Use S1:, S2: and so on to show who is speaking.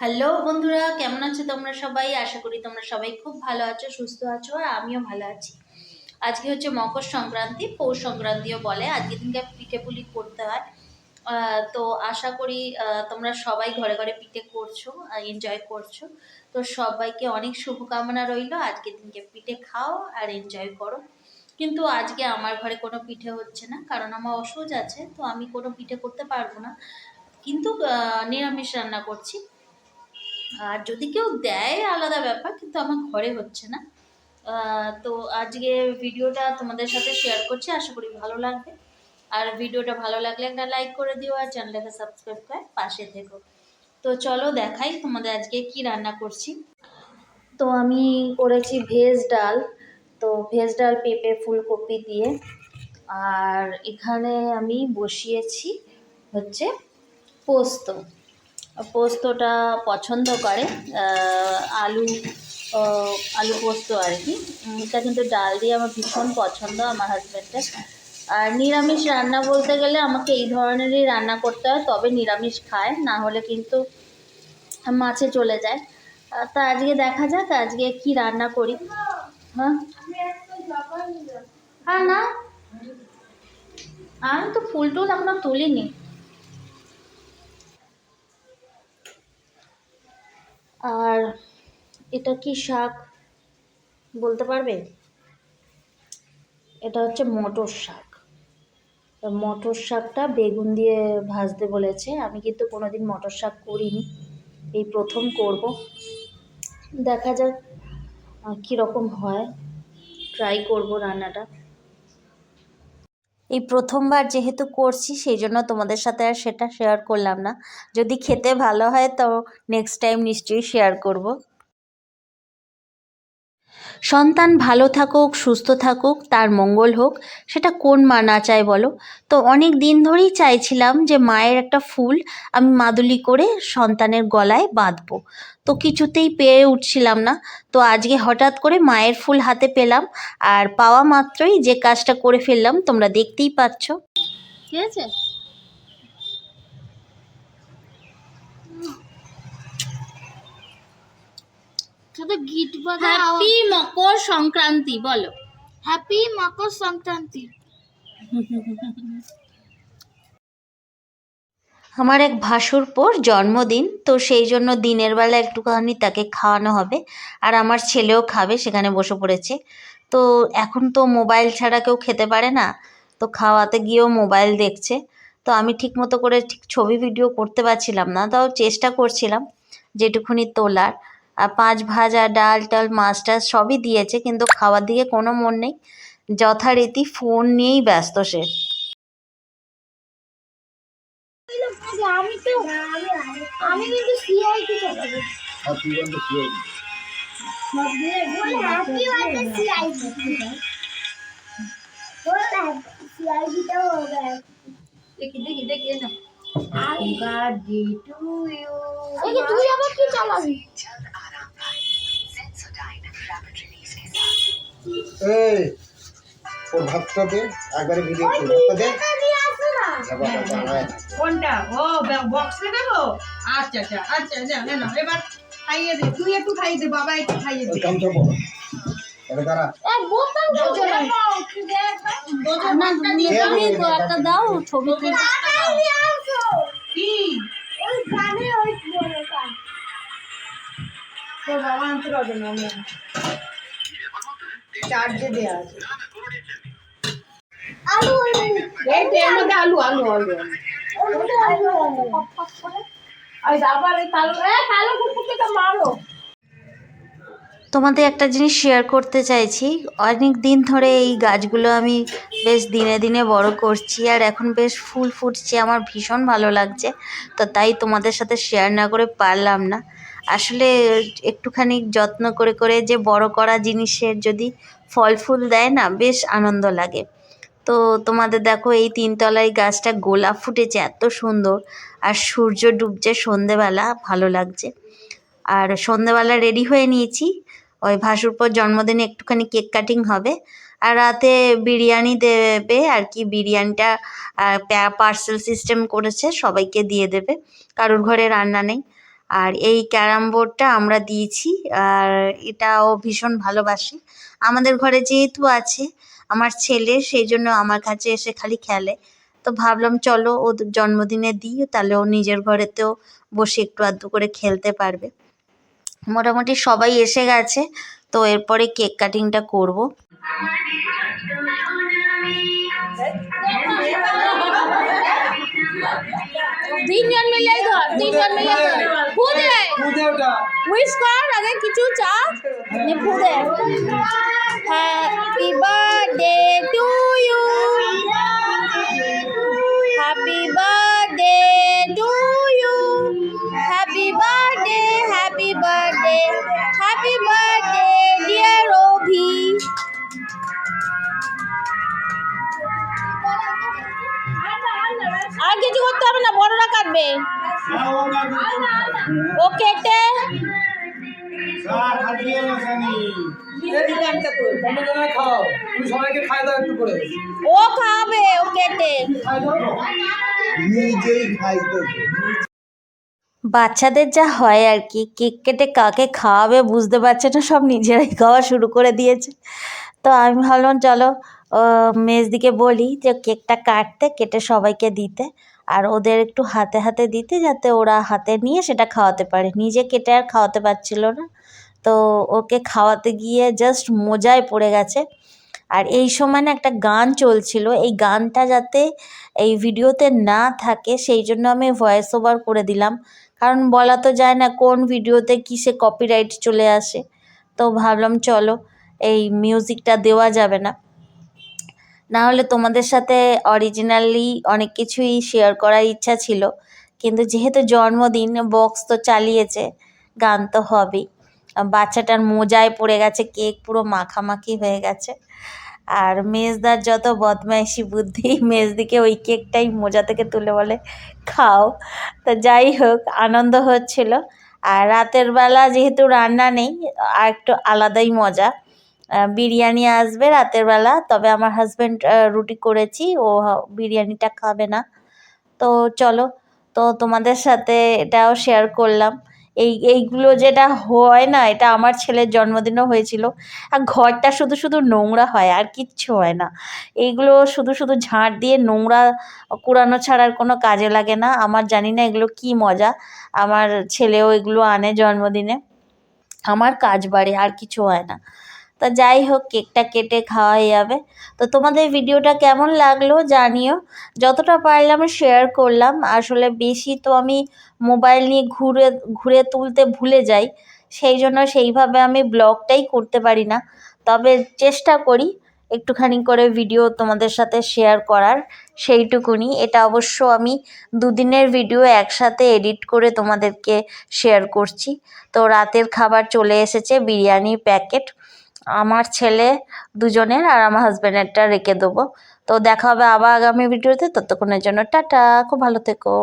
S1: Hello বন্ধুরা, কেমন আছো তোমরা সবাই? আশা করি তোমরা সবাই খুব ভালো আছো, সুস্থ আছো আর আমিও ভালো আছি। আজকে হচ্ছে মকর সংক্রান্তি, পৌষ সংক্রান্তিও বলে। আজকে দিনকে পিঠে পুলি করতে হয়। তো আশা করি তোমরা সবাই ঘরে ঘরে পিঠে করছ এনজয় করছ। তো সবাইকে অনেক শুভকামনা রইল। আজকে দিনকে পিঠে খাও আর এনজয় করো। কিন্তু আজকে আমার ঘরে কোনো পিঠে হচ্ছে না, কারণ আমার অসুজ আছে, তো আমি কোনো পিঠে করতে পারব না। কিন্তু নিরামিষ রান্না করছি। আর যদি কেউ দেয় আলাদা ব্যাপার, কিন্তু আমার ঘরে হচ্ছে না। তো আজকে ভিডিওটা তোমাদের সাথে শেয়ার করছি, আশা করি ভালো লাগবে। আর ভিডিওটা ভালো লাগলে একটা লাইক করে দিও আর চ্যানেলটাকে সাবস্ক্রাইব করে পাশে থেকো। তো চলো দেখাই তোমাদের আজকে কি রান্না করছি। তো আমি করেছি ভেজ ডাল, তো ভেজ ডাল, পেঁপে, ফুলকপি দিয়ে। আর এখানে আমি বসিয়েছি হচ্ছে পোস্ত। পোস্তটা পছন্দ করে আলু আলু পোস্ত আর কি। এটা কিন্তু ডাল দিয়ে আমার ভীষণ পছন্দ, আমার হাজব্যান্ডের আর নিরামিষ রান্না বলতে গেলে আমাকে এই ধরনেরই রান্না করতে হয়, তবে নিরামিষ খায়, না হলে কিন্তু মাছে চলে যায়। তা আজকে দেখা যাক, আজকে কি রান্না করি। হ্যাঁ? হ্যাঁ না? আমি তো ফুল টুল এখনও তুলিনি। আর এটা কি শাক বলতে পারবে? এটা হচ্ছে মটর শাক। মটর শাকটা বেগুন দিয়ে ভাজতে বলেছে। আমি কিন্তু কোনোদিন মটর শাক করিনি। এই প্রথম করব। দেখা যাক কীরকম হয়। ট্রাই করব রান্নাটা। এই প্রথমবার যেহেতু করছি সেই জন্য তোমাদের সাথে আর সেটা শেয়ার করলাম না। যদি খেতে ভালো হয়, তো নেক্সট টাইম নিশ্চয়ই শেয়ার করব। সন্তান ভালো থাকুক, সুস্থ থাকুক, তার মঙ্গল হোক, সেটা কোন মা না চায় বলো? তো অনেক দিন ধরেই চাইছিলাম যে মায়ের একটা ফুল আমি মাদুলি করে সন্তানের গলায় বাঁধবো। তো কিছুতেই পেয়ে উঠছিলাম না। তো আজকে হঠাৎ করে মায়ের ফুল হাতে পেলাম আর পাওয়া মাত্রই যে কাজটা করে ফেললাম, তোমরা দেখতেই পাচ্ছ। ঠিক আছে
S2: সাথে গিট বাজা
S1: হ্যাপি মকর সংক্রান্তি বলো।
S2: হ্যাপি মকর সংক্রান্তি।
S1: আমার এক ভাসুর ভাসুরপোর জন্মদিন তো সেই জন্য দিনের বেলা একটুখানি তাকে খাওয়ানো হবে আর আমার ছেলেও খাবে সেখানে বসে পড়েছে। তো এখন তো মোবাইল ছাড়া কেউ খেতে পারে না তো খাওয়াতে গিয়েও মোবাইল দেখছে। তো আমি ঠিক মতো করে ঠিক ছবি ভিডিও করতে পারছিলাম না তাও চেষ্টা করছিলাম যেটুকুনি তোলার। আর পাঁচ ভাজা ডাল টাল মাছ টাছ সবই দিয়েছে কিন্তু খাওয়ার দিকে কোনো মন নেই। যথারীতি ফোন নিয়েই ব্যস্ত সে।
S2: আমি তো আমি কিন্তু সিআইটি চলে সিআইটি
S1: দেখি দেখি দেখি না to you.
S2: যে তুই আবার কি চালাবি?
S3: এই ওর ভাতটা দে একবারে ভিডিও করে ভাতটা দে। বাংলায়
S4: কোনটা? ও বক্সে দেবো? আচ্ছা আচ্ছা আচ্ছা না না না এবার খাইয়ে দে। তুই একটু খাইয়ে দে বাবা একটু খাইয়ে দে।
S3: কামটা বলো এটা দাঁড়া।
S2: দাও কি দেখ
S4: দোজনটা দিয়ে দাও।
S1: তুমি তো একটা দাও ছবি
S4: কি?
S2: ওই গানে ওই বড়টা
S4: তোর বাবা আনতে পারবে না চার্জে দেওয়া আছে।
S2: আলু
S4: এই এর মধ্যে আলু আলু আলু
S2: আলু।
S4: আবার এ কালো কুকুরকে মারো।
S1: তোমাদের একটা জিনিস শেয়ার করতে চাইছি। অনেক দিন ধরে এই গাছগুলো আমি বেশ দিনে দিনে বড় করছি আর এখন বেশ ফুল ফুটছে, আমার ভীষণ ভালো লাগছে। তো তাই তোমাদের সাথে শেয়ার না করে পারলাম না। আসলে একটুখানি যত্ন করে করে যে বড় করা জিনিসের যদি ফল ফুল দেয় না, বেশ আনন্দ লাগে। তো তোমাদের দেখো এই তিনতলায় গাছটা গোলাপ ফুটেছে, এত সুন্দর। আর সূর্য ডুবছে সন্ধেবেলা, ভালো লাগছে। আর সন্ধেবেলা রেডি হয়ে নিয়েছি। ওই ভাসুরপর জন্মদিনে একটুখানি কেক কাটিং হবে। আর রাতে বিরিয়ানি দেবে আর কি, বিরিয়ানিটা পার্সেল সিস্টেম করেছে, সবাইকে দিয়ে দেবে। কারোর ঘরে রান্না নেই। আর এই ক্যারাম বোর্ডটা আমরা দিয়েছি, আর এটাও ভীষণ ভালোবাসি। আমাদের ঘরে যেহেতু আছে, আমার ছেলে, সেই জন্য আমার কাছে এসে খালি খেলে। তো ভাবলাম, চলো ওর জন্মদিনে দিই, তাহলে ও নিজের ঘরেতেও বসে একটু আধটু করে খেলতে পারবে। মোটামুটি সবাই এসে গেছে তো এরপরে কেক কাটিংটা করব।
S2: তিনজন মিলে ধর তিনজন মিলে ধর। ফুদে উইশ কর আগে কিছু চা। নি ফুদে হ্যাপি বার্থডে টু। ও কেটে।
S3: খাও। তুমি সবাইকে খাই দাও একটু করে।
S2: ও খাবে ও কেটে।
S3: নিজেই খাইতে
S1: বাচ্চাদের যা হয় আর কি কেক কেটে কাকে খাওয়াবে বুঝতে পারছে না সব নিজেরাই খাওয়া শুরু করে দিয়েছে। তো আমি ভাবলাম চলো মেজদিকে বলি যে কেকটা কাটতে কেটে সবাইকে দিতে। আর ওদের একটু হাতে হাতে দিতে যাতে ওরা হাতে নিয়ে সেটা খাওয়াতে পারে। নিজে কেটে আর খাওয়াতে পারছিল না। তো ওকে খাওয়াতে গিয়ে জাস্ট মজায় পড়ে গেছে। আর এই সময় না একটা গান চলছিল। এই গানটা যাতে এই ভিডিওতে না থাকে সেই জন্য আমি ভয়েস ওভার করে দিলাম। কারণ বলা তো যায় না কোন ভিডিওতে কিসে কপিরাইট চলে আসে। তো ভাবলাম চলো এই মিউজিকটা দেওয়া যাবে না। না হলে তোমাদের সাথে অরিজিনালি অনেক কিছুই শেয়ার করার ইচ্ছা ছিল, কিন্তু যেহেতু জন্মদিন বক্স তো চালিয়েছে, গান তো হবেই। বাচ্চাটার মোজায় পড়ে গেছে, কেক পুরো মাখামাখি হয়ে গেছে। আর মেজদার যত বদমাইশি বুদ্ধি, মেজদিকে ওই কেকটাই মোজা থেকে তুলে বলে, খাও। তো যাই হোক, আনন্দ হচ্ছিল। আর রাতের বেলা যেহেতু রান্না নেই, আর একটু আলাদাই মজা। বিরিয়ানি আসবে রাতের বেলা, তবে আমার হাজব্যান্ড রুটি করেছি, ও বিরিয়ানিটা খাবে না। তো চলো, তো তোমাদের সাথে এটাও শেয়ার করলাম। এই, এইগুলো যেটা হয় না, এটা আমার ছেলের জন্মদিনও হয়েছিল। আর ঘরটা শুধু শুধু নোংরা হয়, আর কিচ্ছু হয় না। এইগুলো শুধু শুধু ঝাঁট দিয়ে নোংরা, কুড়ানো ছাড়ার কোনো কাজে লাগে না। আমার জানি না এগুলো কি মজা। আমার ছেলেও এগুলো আনে জন্মদিনে। আমার কাজ বাড়ি, আর কিছু হয় না। তা যাই হোক, কেকটা কেটে খাওয়াই যাবে। তো তোমাদের ভিডিওটা কেমন লাগল জানিও। যতটা পারলাম শেয়ার করলাম। আসলে বেশি তো আমি মোবাইল নিয়ে ঘুরে ঘুরে তুলতে ভুলে যাই। সেই জন্য সেইভাবে আমি ব্লগটাই করতে পারি না। তবে চেষ্টা করি একটুখানি করে ভিডিও তোমাদের সাথে শেয়ার করার। সেইটুকুনি। এটা অবশ্য আমি দুদিনের ভিডিও একসাথে এডিট করে তোমাদেরকে শেয়ার করছি। তো রাতের খাবার চলে এসেছে, বিরিয়ানির প্যাকেট আমার ছেলে দুজনের আর আমার হাজব্যান্ডেরটা রেখে দেবো। তো দেখা হবে আবার আগামী ভিডিওতে ততক্ষণের জন্য টাটা। খুব ভালো থেকো।